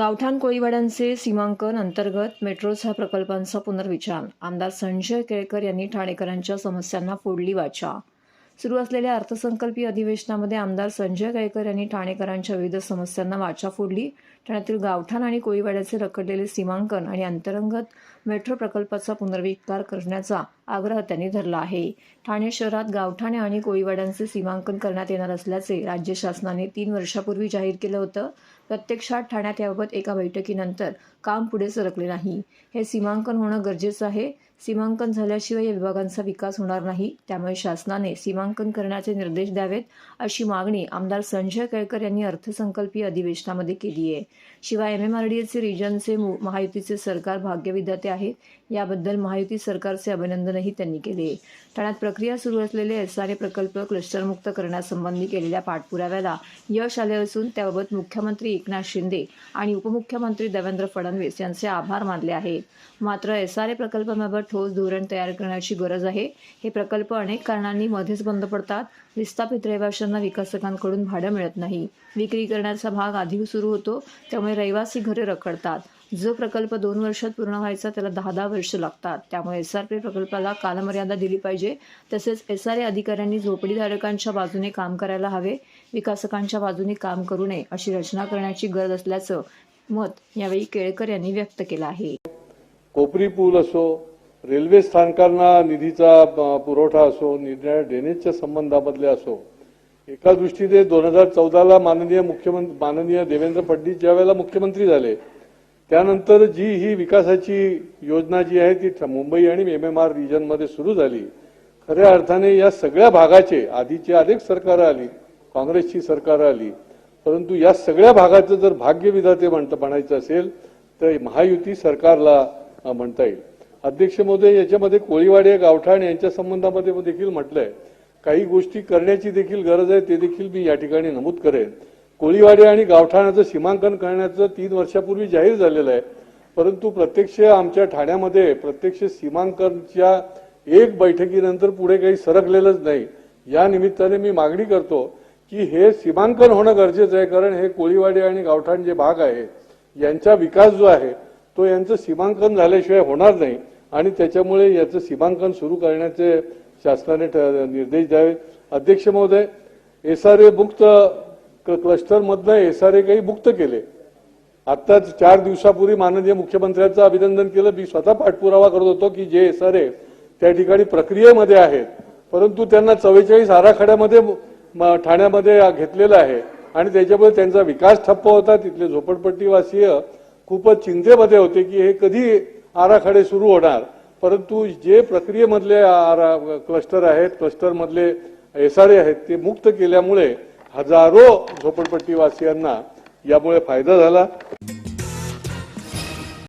गावठाण कोळीवाड्यांचे सीमांकन अंतर्गत मेट्रोच्या प्रकल्पांचा पुनर्विचार. आमदार संजय केळकर यांनी ठाणेकरांच्या समस्यांना फोडली वाचा. सुरू असलेल्या अर्थसंकल्पीय अधिवेशनामध्ये आमदार संजय केळकर यांनी ठाणेकरांच्या विविध समस्यांना वाचा फोडली. ठाण्यातील गावठाण आणि कोळीवाड्याचे रखडलेले सीमांकन आणि अंतर्गत मेट्रो प्रकल्पाचा पुनर्विकार करण्याचा आग्रह त्यांनी धरला आहे. ठाणे शहरात गावठाणे आणि कोळीवाड्यांचे सीमांकन करण्यात येणार असल्याचे राज्य शासनाने तीन वर्षापूर्वी जाहीर केलं होतं. प्रत्यक्षात ठाण्यात याबाबत एका बैठकीनंतर काम पुढे सरकले नाही. हे सीमांकन होणं गरजेचं आहे. सीमांकन झाल्याशिवाय या विभागांचा विकास होणार नाही. त्यामुळे शासनाने सीमांकन करण्याचे निर्देश द्यावेत अशी मागणी आमदार संजय केळकर यांनी अर्थसंकल्पीय अधिवेशनामध्ये केली आहे. शिवाय एम एम आर डी एचे रिजनचे मु- महायुतीचे सरकार भाग्यविधाते आहेत. याबद्दल महायुती सरकारचे अभिनंदनही त्यांनी केले. ठाण्यात प्रक्रिया सुरू असलेले एस आर ए प्रकल्प क्लस्टरमुक्त करण्यासंबंधी केलेल्या पाठपुराव्याला यश आले असून त्याबाबत मुख्यमंत्री एकनाथ शिंदे आणि उपमुख्यमंत्री देवेंद्र फडणवीस यांचे आभार मानले आहेत मात्र एस आर ए प्रकल्पाबाबत ठोस धोरण तयार करण्याची गरज आहे. हे प्रकल्प अनेक कारणांनी मध्येच बंद पडतात. विस्थापित रहिवाशांना विकासकांकडून भाडं मिळत नाही. विक्री करण्याचा भाग आधी सुरू होतो त्यामुळे रहिवासी घरे रखडतात. जो प्रकल्प दोन वर्षात पूर्ण व्हायचा त्याला दहा दहा वर्ष लागतात. त्यामुळे एस आर पी प्रकल्पाला कालमर्यादा दिली पाहिजे. तसेच एस आर ए अधिकाऱ्यांनी झोपडीधारकांच्या बाजूने काम करायला हवे विकासकांच्या बाजूने काम करू नये अशी रचना करण्याची गरज असल्याचं मत यावेळी केळकर यांनी व्यक्त केलं आहे. कोपरी पूल असो रेल्वे स्थानकांना निधीचा पुरवठा असो निर्णय ड्रेनेजच्या संबंधामधले असो एका दृष्टीने दोन हजार चौदाला माननीय मुख्यमंत्री माननीय देवेंद्र फडणवीस ज्यावेळेला मुख्यमंत्री झाले त्यानंतर जी ही विकासाची योजना जी आहे ती मुंबई आणि एम एम आर रिजनमध्ये सुरू झाली. खऱ्या अर्थाने या सगळ्या भागाचे आधीची अनेक सरकारं आली काँग्रेसची सरकारं आली परंतु या सगळ्या भागाचं जर भाग्य विधाते म्हणतं म्हणायचं असेल तर महायुती सरकारला म्हणता येईल. अध्यक्ष महोदय याच्यामध्ये कोळीवाडे गावठाण यांच्या संबंधामध्ये देखील म्हटलंय. काही गोष्टी करण्याची देखील गरज आहे ते देखील मी या ठिकाणी नमूद करेन. कोळीवाडे आणि गावठाणाचं सीमांकन करण्याचं तीन वर्षापूर्वी जाहीर झालेलं आहे. परंतु प्रत्यक्ष आमच्या ठाण्यामध्ये प्रत्यक्ष सीमांकनच्या एक बैठकीनंतर पुढे काही सरकलेलंच नाही. या निमित्ताने मी मागणी करतो की हे सीमांकन होणं गरजेचं आहे कारण हे कोळीवाडे आणि गावठाण जे भाग आहे यांचा विकास जो आहे तो यांचं सीमांकन झाल्याशिवाय होणार नाही. आणि त्याच्यामुळे याचं सीमांकन सुरू करण्याचे शासनाने निर्देश द्यावे. अध्यक्ष महोदय एस आर ए मुक्त क्लस्टर मधनं एस आर ए काही मुक्त केले. आत्ताच चार दिवसापूर्वी माननीय मुख्यमंत्र्यांचं अभिनंदन केलं. मी स्वतः पाठपुरावा करत होतो की जे एस आर ए त्या ठिकाणी प्रक्रियेमध्ये आहेत. परंतु त्यांना चव्वेचाळीस आराखड्यामध्ये म- ठाण्यामध्ये घेतलेलं आहे. आणि त्याच्यामुळे त्यांचा विकास ठप्प होता. तिथले झोपडपट्टीवासीय खूपच चिंतेमध्ये होते की हे कधी आराखडे सुरू होणार. परंतु जे प्रक्रियेमधले आरा- क्लस्टर आहेत क्लस्टरमधले एस आर ए आहेत ते मुक्त केल्यामुळे हजारो झोपडपट्टीवासियांना यामुळे फायदा झाला.